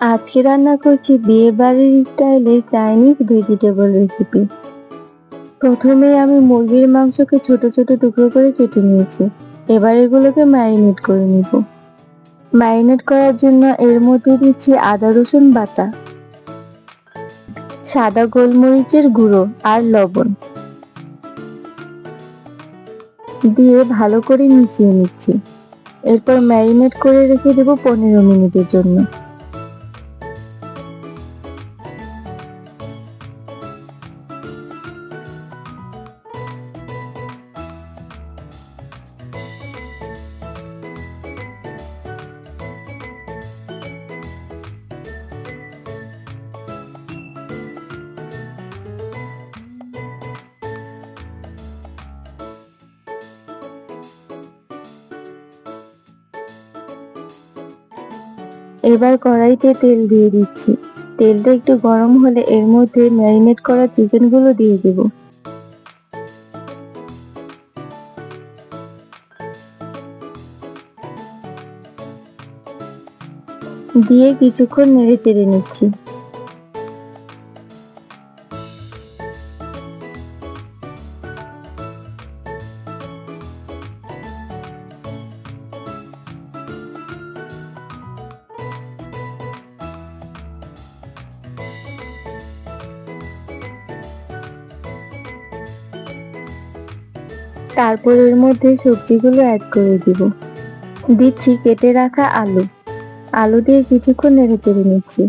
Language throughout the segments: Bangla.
আজকে রান্না করছি বিয়ে বাড়ির স্টাইলে চাইনিজ ভেজিটেবল রেসিপি প্রথমে আমি মুরগির মাংসকে ছোট ছোট টুকরো করে কেটে নিয়েছি। এবার এগুলোকে ম্যারিনেট করে নিব। ম্যারিনেট করার জন্য এর মধ্যে দিচ্ছি আদা, রসুন বাটা, সাদা গোলমরিচের গুঁড়ো আর লবণ। দিয়ে ভালো করে মিশিয়ে নিচ্ছি। এরপর ম্যারিনেট করে রেখে দেবো পনেরো মিনিটের জন্য। এবার কড়াইতে তেল দিয়ে দিচ্ছি। তেলটা একটু গরম হলে এর মধ্যে ম্যারিনেট করা চিকেনগুলো দিয়ে দেব। দিয়ে কিছুক্ষণ নেড়ে চেড়ে নিচ্ছি। তারপর এর মধ্যে সবজিগুলো অ্যাড করে দিব। দিচ্ছি কেটে রাখা আলু। আলু দিয়ে কিছুক্ষণ নেড়ে চেড়ে নিচ্ছি।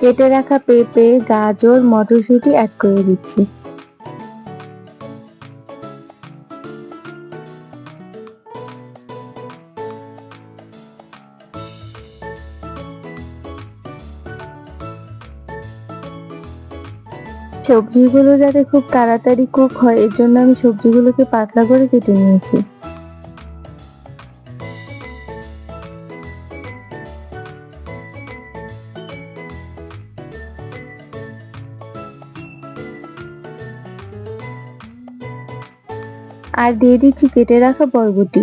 কেটে রাখা পেঁপে, গাজর, মটরশুঁটি অ্যাড করে দিচ্ছি। সবজিগুলো যাতে খুব তাড়াতাড়ি কুক হয়, এর জন্য আমি সবজিগুলোকে পাতলা করে কেটে নিয়েছি। আর দিয়ে দিচ্ছি কেটে রাখা বরবটি।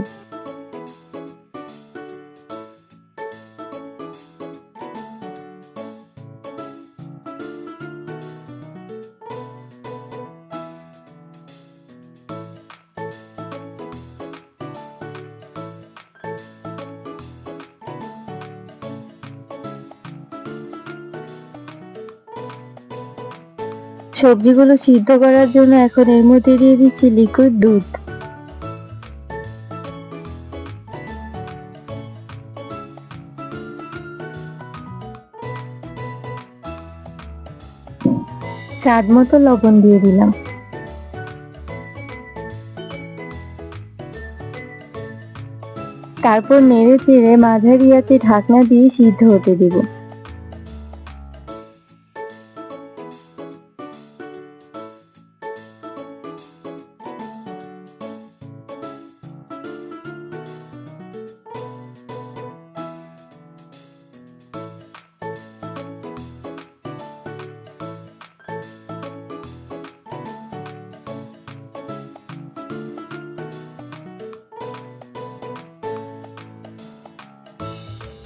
সবজিগুলো সিদ্ধ করার জন্য এখন এর মধ্যে দিয়ে দিচ্ছি লিকুইড দুধ। স্বাদ মতো লবণ দিয়ে দিলাম। তারপর নেড়ে চেড়ে মাঝারি ঢাকনা দিয়ে সিদ্ধ হতে দেব।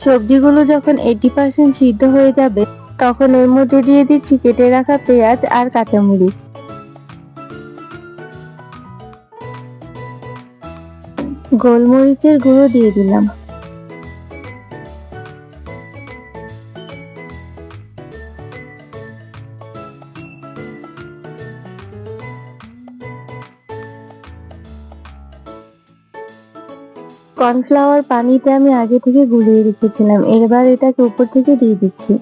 সবজিগুলো যখন এইটি পার্সেন্ট সিদ্ধ হয়ে যাবে, তখন এর মধ্যে দিয়ে দিচ্ছি কেটে রাখা পেঁয়াজ আর কাঁচামরিচ। গোলমরিচের গুঁড়ো দিয়ে দিলাম। কর্নফ্লাওয়ার পানিতে আমি আগে থেকে গুলিয়ে রেখেছিলাম। এবার এটাকে উপর থেকে দিয়ে দিচ্ছি।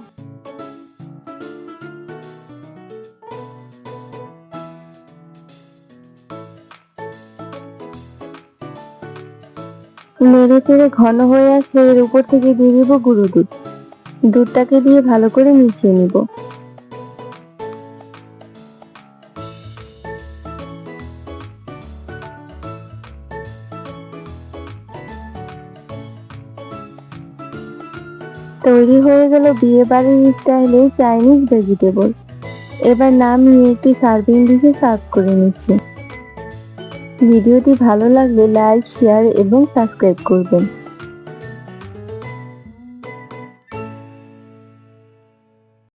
নেড়ে চেড়ে ঘন হয়ে আসলে এর উপর থেকে দিয়ে দিব গুঁড়ো দুধ। দুধটাকে দিয়ে ভালো করে মিশিয়ে নিব। তৈরি হয়ে গেল বিয়ে বাড়ির স্টাইলে চাইনিজ ভেজিটেবল। এবার নামিয়ে একটি সার্ভিং ডিশে সার্ভ করে নিচ্ছি। ভিডিওটি ভালো লাগলে লাইক, শেয়ার এবং সাবস্ক্রাইব করবেন।